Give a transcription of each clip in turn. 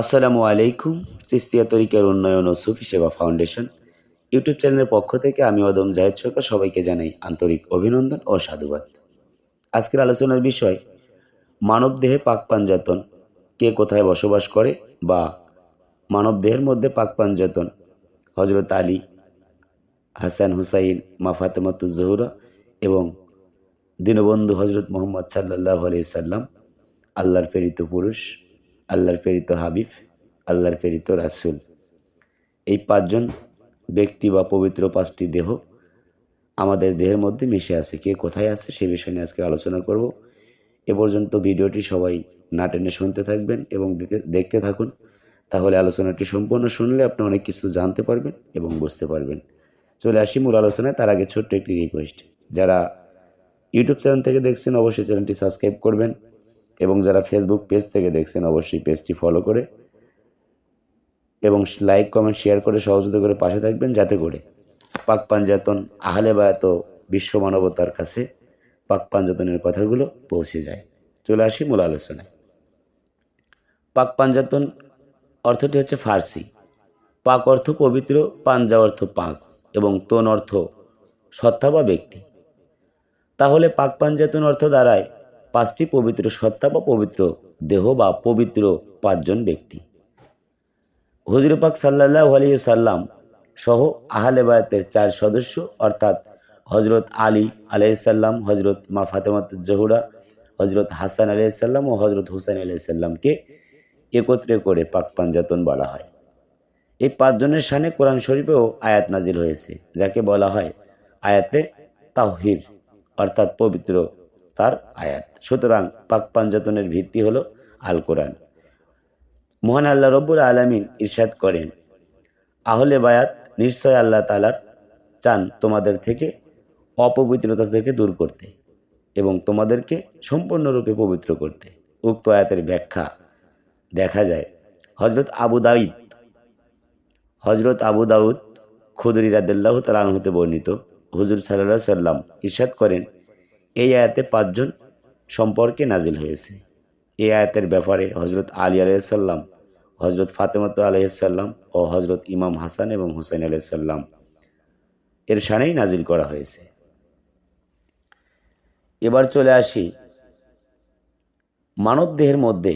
আসসালামু আলাইকুম, চিস্তিয়া তরিকার উন্নয়ন ও সুফি সেবা ফাউন্ডেশন ইউটিউব চ্যানেলের পক্ষ থেকে আমি অদম জাহেদ সরকার সবাইকে জানাই আন্তরিক অভিনন্দন ও সাধুবাদ। আজকের আলোচনার বিষয়, মানব দেহে পাক পাঞ্জাতন কে কোথায় বসবাস করে বা মানব দেহের মধ্যে পাক পাঞ্জাতন হজরত আলী, হাসান হুসাইন, মা ফাতেমাতুজহুরা এবং দীনবন্ধু হজরত মোহাম্মদ সাল্লাহ আলি সাল্লাম, আল্লাহর প্রেরিত পুরুষ। আল্লাহর প্রেরিত হাবিব, আল্লাহর প্রেরিত রাসুল। এই পাঁচজন ব্যক্তি বা পবিত্র পাঁচটি দেহ আমাদের দেহের মধ্যে মিশে আছে। কে কোথায় আছে সে বিষয় নিয়ে আজকে আলোচনা করব। এ পর্যন্ত ভিডিওটি সবাই না টেনে শুনতে থাকবেন এবং দেখতে- দেখতে থাকুন। তাহলে আলোচনাটি সম্পূর্ণ শুনলে আপনি অনেক কিছু জানতে পারবেন এবং বুঝতে পারবেন। চলে আসি মূল আলোচনায়, তার আগে ছোট্ট একটি রিকোয়েস্ট যারা ইউটিউব চ্যানেল থেকে দেখছেন, অবশ্যই চ্যানেলটি সাবস্ক্রাইব করবেন। এবং যারা ফেসবুক পেজ থেকে দেখছেন, অবশ্যই পেজটি ফলো করে এবং লাইক কমেন্ট শেয়ার করে সহযোগিতা করে পাশে থাকবেন যাতে করে পাক পাঞ্জাতন আহলে বায়াত বিশ্ব মানবতার কাছে পাক পাঞ্জাতনের কথাগুলো পৌঁছে যায়। চলে আসি মূল আলোচনায়। পাক পাঞ্জাতন অর্থটি হচ্ছে ফার্সি। পাক অর্থ পবিত্র, পাঞ্জা অর্থ পাঁচ এবং তন অর্থ সত্তা বা ব্যক্তি। তাহলে পাক পাঞ্জাতন অর্থ দাঁড়ায় পাঁচটি পবিত্র সত্তা বা পবিত্র দেহ বা পবিত্র পাঁচজন ব্যক্তি। হুজুর পাক সাল্লাহ আলী সাল্লাম সহ আহলে বায়াতের চার সদস্য, অর্থাৎ হজরত আলী আলাইসাল্লাম হজরত মা ফাতেমাত জহুরা হজরত হাসান আলাইসাল্লাম ও হজরত হুসাইন আলাইসাল্লামকে একত্রে করে পাক পাঞ্জাতন বলা হয়। এই পাঁচজনের সানে কোরআন শরীফেও আয়াত নাজিল হয়েছে, যাকে বলা হয় আয়াতে তাহির অর্থাৎ পবিত্র তার আয়াত। সুতরাং পাক পাঞ্জাতনের ভিত্তি হলো আল কোরআন মহান আল্লাহ রব্বুল আলমিন ইরশাদ করেন, আহলে বায়াত নিশ্চয় আল্লাহ তালার চান তোমাদের থেকে অপবিত্রতা থেকে দূর করতে এবং তোমাদেরকে সম্পূর্ণরূপে পবিত্র করতে। উক্ত আয়াতের ব্যাখ্যা দেখা যায় হজরত আবু দাউদ হজরত আবু দাউদ খুদরি রাদিল্লাহ তালান হতে বর্ণিত। হুজুর সাল্লাহ সাল্লাম ইরশাদ করেন এই আয়াতে পাঁচজন সম্পর্কে নাজিল হয়েছে। এই আয়াতের ব্যাপারে হজরত আলী আলাইসাল্লাম হজরত ফাতেমত আলাইসাল্লাম ও হজরত ইমাম হাসান এবং হুসাইন আলাইসাল্লাম এর সানেই নাজিল করা হয়েছে। এবার চলে আসি, মানব দেহের মধ্যে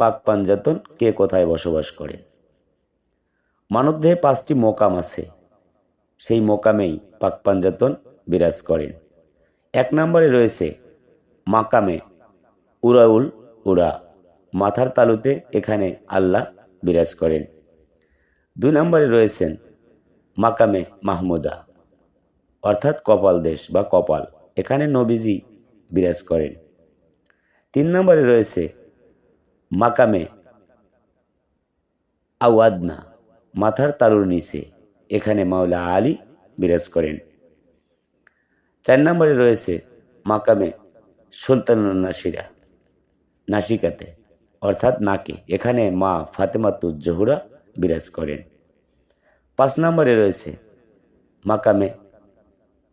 পাক পাঞ্জাতন কে কোথায় বসবাস করে? মানব দেহে পাঁচটি মোকাম আছে, সেই মোকামেই পাক পাঞ্জাতন বিরাজ করেন। এক নম্বরে রয়েছে মাকামে উরাউল উড়া, মাথার তালুতে এখানে আল্লাহ বিরাজ করেন। দুই নম্বরে রয়েছেন মাকামে মাহমুদা, অর্থাৎ কপাল দেশ বা কপাল, এখানে নবীজি বিরাজ করেন। তিন নম্বরে রয়েছে মাকামে আওয়াদনা, মাথার তালুর নিচে, এখানে মাওলা আলী বিরাজ করেন। চার নম্বরে রয়েছে মাকামে সুলতান নাসিরা, নাসিকাতে, অর্থাৎ নাকে এখানে মা ফাতেমাতুজ জহুরা বিরাজ করেন। পাঁচ নম্বরে রয়েছে মাকামে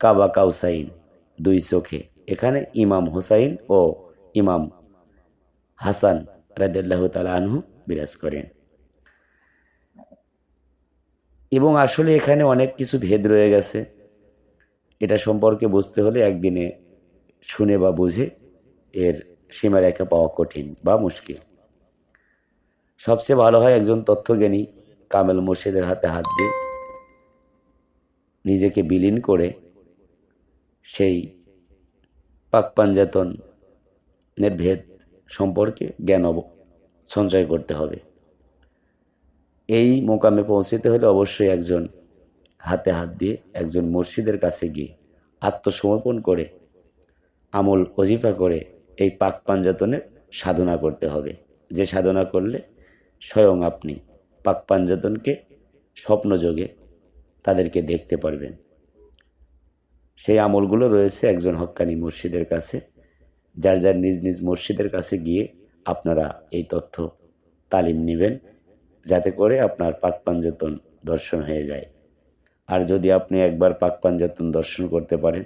কাবা কাউসাইন, দুই চোখে। এখানে ইমাম হুসাইন ও ইমাম হাসান তালা আনহু বিরাজ করেন। এবং আসলে এখানে অনেক কিছু ভেদ রয়ে গেছে। এটা সম্পর্কে বুঝতে হলে একদিনে শুনে বা বুঝে এর সীমারেখা পাওয়া কঠিন বা মুশকিল। সবচেয়ে ভালো হয় একজন তথ্যজ্ঞানী কামেল মুর্শিদের হাতে হাত দিয়ে নিজেকে বিলীন করে সেই পাক পাঞ্জাতনের ভেদ সম্পর্কে জ্ঞান সঞ্চয় করতে হবে। এই মোকামে পৌঁছতে হলে অবশ্যই একজন হাতে হাত দিয়ে একজন মসজিদের কাছে গিয়ে আত্মসমর্পণ করে, আমল অজিফা করে এই পাক পাঞ্জাতনের সাধনা করতে হবে। যে সাধনা করলে স্বয়ং আপনি পাক পাঞ্জাতনকে স্বপ্নযোগে তাদেরকে দেখতে পারবেন। সেই আমলগুলো রয়েছে একজন হক্কানি মসজিদের কাছে। যার যার নিজ নিজ মসজিদের কাছে গিয়ে আপনারা এই তথ্য তালিম নেবেন, যাতে করে আপনার পাক পাঞ্জাতন দর্শন হয়ে যায়। আর যদি আপনি একবার পাক পাঞ্জাতন দর্শন করতে পারেন,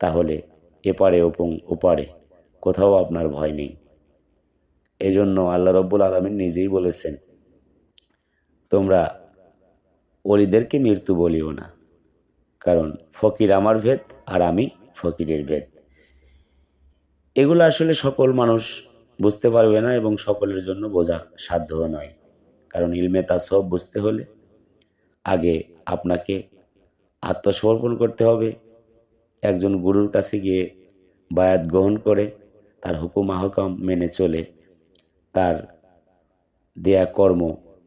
তাহলে এপারে ওপং ওপারে কোথাও আপনার ভয় নেই। এজন্য আল্লাহ রব্বুল আলমিন নিজেই বলেছেন, তোমরা অলিদেরকে মৃত্যু বলিও না, কারণ ফকির আমার ভেদ আর আমি ফকিরের ভেদ। এগুলো আসলে সকল মানুষ বুঝতে পারবে না এবং সকলের জন্য বোঝা সাধ্যও নয়। কারণ ইলমে তা সব বুঝতে হলে আগে আপনাকে আত্মসমর্পণ করতে হবে। একজন গুরুর কাছে গিয়ে বায়াত গ্রহণ করে, তার হুকুম আহকাম মেনে চলে, তার দেয়া কর্ম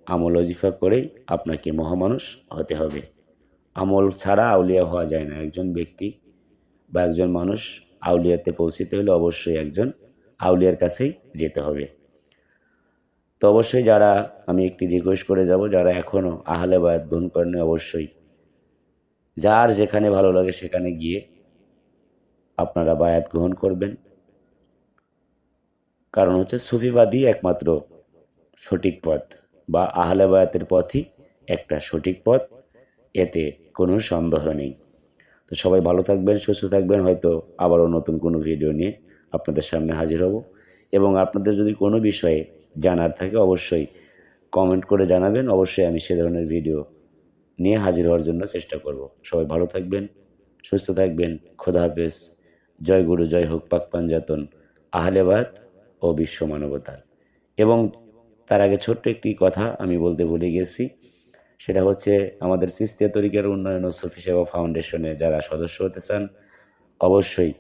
আমল অজিফা করেই আপনাকে মহামানুষ হতে হবে। আমল ছাড়া আউলিয়া হওয়া যায় না। একজন ব্যক্তি বা একজন মানুষ আউলিয়াতে পৌঁছিতে হলে অবশ্যই একজন আউলিয়ার কাছেই যেতে হবে। তো অবশ্যই যারা আমি একটি রিকোয়েস্ট করে যাব, যারা এখনও আহলে বায়াত গ্রহণ করেন অবশ্যই যার যেখানে ভালো লাগে সেখানে গিয়ে আপনারা বায়াত গ্রহণ করবেন। কারণ হচ্ছে সুফিবাদী একমাত্র সঠিক পথ বা আহলে বায়াতের পথই একটা সঠিক পথ, এতে কোনো সন্দেহ নেই। তো সবাই ভালো থাকবেন, সুস্থ থাকবেন। হয়তো আবারও নতুন কোনো ভিডিও নিয়ে আপনাদের সামনে হাজির হব। এবং আপনাদের যদি কোনো বিষয়ে জানার থাকে অবশ্যই কমেন্ট করে জানাবেন। অবশ্যই আমি সে ধরনের ভিডিও নিয়ে হাজির হওয়ার জন্য চেষ্টা করব। সবাই ভালো থাকবেন, সুস্থ থাকবেন, খোদা হাফেজ। জয় গুরু, জয় হোক, পাক পাঞ্জাতন আহলেবাদ ও বিশ্ব মানবতার। এবং তার আগে ছোট্ট একটি কথা আমি বলতে ভুলে গেছি, সেটা হচ্ছে আমাদের সিস্তিয়া তরিকার উন্নয়ন ও সফি সেবা ফাউন্ডেশনে যারা সদস্য হতে চান, অবশ্যই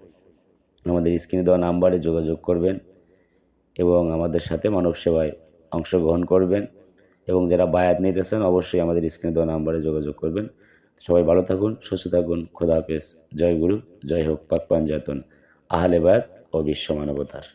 আমাদের স্ক্রিনে দেওয়া নাম্বারে যোগাযোগ করবেন এবং আমাদের সাথে মানব সেবায় অংশগ্রহণ করবেন। এবং যারা বায়াত নিতেছেন, অবশ্যই আমাদের স্ক্রিনে দেওয়া নাম্বারে যোগাযোগ করবেন। সবাই ভালো থাকুন, সুস্থ থাকুন, খোদা হাফেজ। জয় গুরু, জয় হোক পাক পাঞ্জাতন আহলে বায়াত ও বিশ্ব মানবতার